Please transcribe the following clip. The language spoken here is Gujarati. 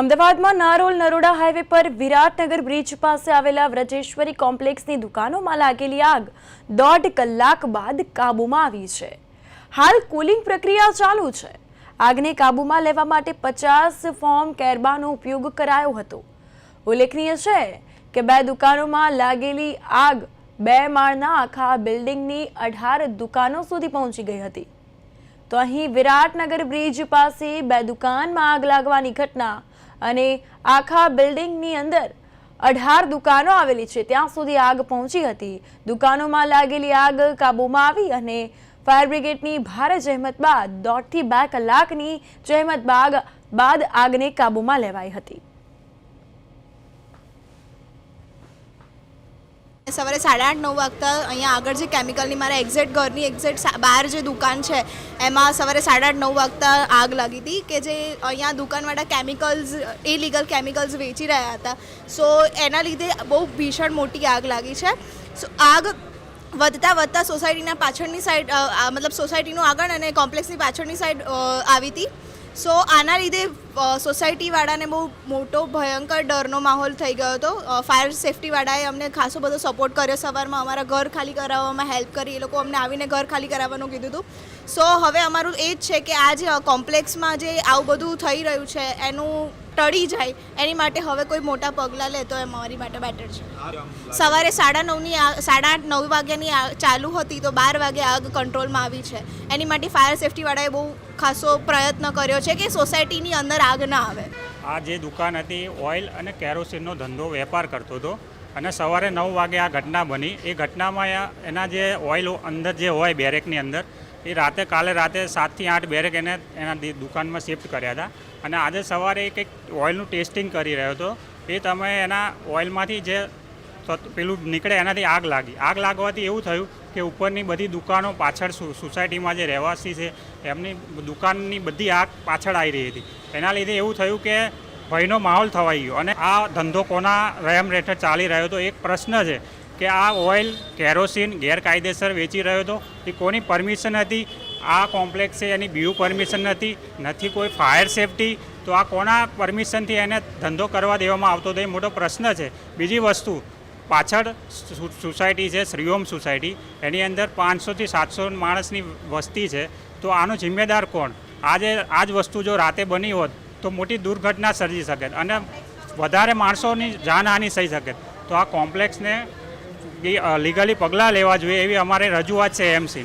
અમદાવાદમાં નારોલ નરોડા હાઈવે પર વિરાટનગર બ્રિજ પાસે આવેલા વ્રજેશ્વરી કોમ્પ્લેક્સની દુકાનોમાં લાગેલી આગ દોઢ કલાક બાદ કાબૂમાં આવી છે. હાલ કુલિંગ પ્રક્રિયા ચાલુ છે. આગને કાબૂમાં લેવા માટે પચાસ ફોર્મ કેરબાનો ઉપયોગ કરાયો હતો. ઉલ્લેખનીય છે કે બે દુકાનોમાં લાગેલી આગ બે માળના આખા બિલ્ડિંગની અઢાર દુકાનો સુધી પહોંચી ગઈ હતી. તો અહીં વિરાટનગર બ્રિજ પાસે બે દુકાનમાં આગ લાગવાની ઘટના અને આખા બિલ્ડિંગની અંદર અઢાર દુકાનો આવેલી છે. ત્યાં સુધી આગ પહોંચી હતી. દુકાનોમાં લાગેલી આગ કાબૂમાં આવી અને ફાયર બ્રિગેડની ભારે જહેમત બાદ દોઢથી બે કલાકની જહેમત બાદ આગને કાબૂમાં લેવાઈ હતી. સવારે સાડા આઠ, નવ વાગતા અહીંયા આગળ જે કેમિકલની મારા એક્ઝેક્ટ ઘરની એક્ઝેક્ટ બહાર જે દુકાન છે, એમાં સવારે સાડા આઠ, નવ વાગતા આગ લાગી હતી કે જે અહીંયા દુકાનવાળા કેમિકલ્સ ઇલીગલ કેમિકલ્સ વેચી રહ્યા હતા. સો એના લીધે બહુ ભીષણ મોટી આગ લાગી છે. સો આગ વધતા વધતા સોસાયટીના પાછળની સાઈડ મતલબ સોસાયટીનું આગળ અને કોમ્પ્લેક્સની પાછળની સાઈડ આવી હતી. સો આના લીધે સોસાયટીવાળાને બહુ મોટો ભયંકર ડરનો માહોલ થઈ ગયો હતો. ફાયર સેફટીવાળાએ અમને ખાસો બધો સપોર્ટ કર્યો. સવારમાં અમારા ઘર ખાલી કરાવવામાં હેલ્પ કરી. એ લોકો અમને આવીને ઘર ખાલી કરાવવાનું કીધું હતું. સો હવે અમારું એ જ છે કે આ જે કોમ્પ્લેક્સમાં જે આવું બધું થઈ રહ્યું છે, એનું ટળી જાય. એની માટે હવે કોઈ મોટા પગલાં લે તો એ અમારી માટે બેટર છે. સવારે સાડા નવની સાડા આઠ, નવ વાગ્યાની ચાલુ હતી તો બાર વાગે આગ કંટ્રોલમાં આવી છે. એની માટે ફાયર સેફટીવાળાએ બહુ ખાસો પ્રયત્ન કર્યો છે કે સોસાયટીની અંદર આગ ના આવે. આ જે દુકાન હતી, ઓઇલ અને કેરોસીનનો ધંધો વેપાર કરતો હતો અને સવારે નવ વાગે આ ઘટના બની. એ ઘટનામાં એના જે ઓઇલ અંદર જે હોય બેરેકની અંદર, એ રાતે કાલે રાતે સાતથી આઠ બેરેક એને એના દુકાનમાં શિફ્ટ કર્યા હતા. અને આજે સવારે કંઈક ઓઇલનું ટેસ્ટિંગ કરી રહ્યો હતો. એ તમે એના ઓઇલમાંથી જે પેલું નીકળે એનાથી આગ લાગી. આગ લાગવાથી એવું થયું કે ઉપરની બધી દુકાનો પાછળ સોસાયટીમાં જે રહેવાસી છે, એમની દુકાનની બધી આગ પાછળ આવી રહી હતી. એના લીધે એવું થયું કે ભયનો માહોલ થવાઈ ગયો અને આ ધંધો કોના રહેમ રેઠળ ચાલી રહ્યો હતો, એક પ્રશ્ન છે કે આ ઓઇલ, કેરોસીન ગેરકાયદેસર વેચી રહ્યો હતો, એ કોની પરમિશન હતી? આ કોમ્પ્લેક્સ છે, એની બીયુ પરમિશન નથી નથી કોઈ ફાયર સેફટી, તો આ કોના પરમિશનથી એને ધંધો કરવા દેવામાં આવતો હતો, એ મોટો પ્રશ્ન છે. બીજી વસ્તુ પાછળ સોસાયટી છે, શ્રીઓમ સોસાયટી. એની અંદર પાંચસોથી સાતસો માણસની વસ્તી છે. તો આનો જિમ્મેદાર કોણ? આજે આ જ વસ્તુ જો રાતે બની હોત, તો મોટી દુર્ઘટના સર્જી શકે અને વધારે માણસોની જાનહાનિ થઈ શકે તો આ કોમ્પ્લેક્સને લીગલી પગલાં લેવા જોઈએ એવી અમારી રજૂઆત છે એમસી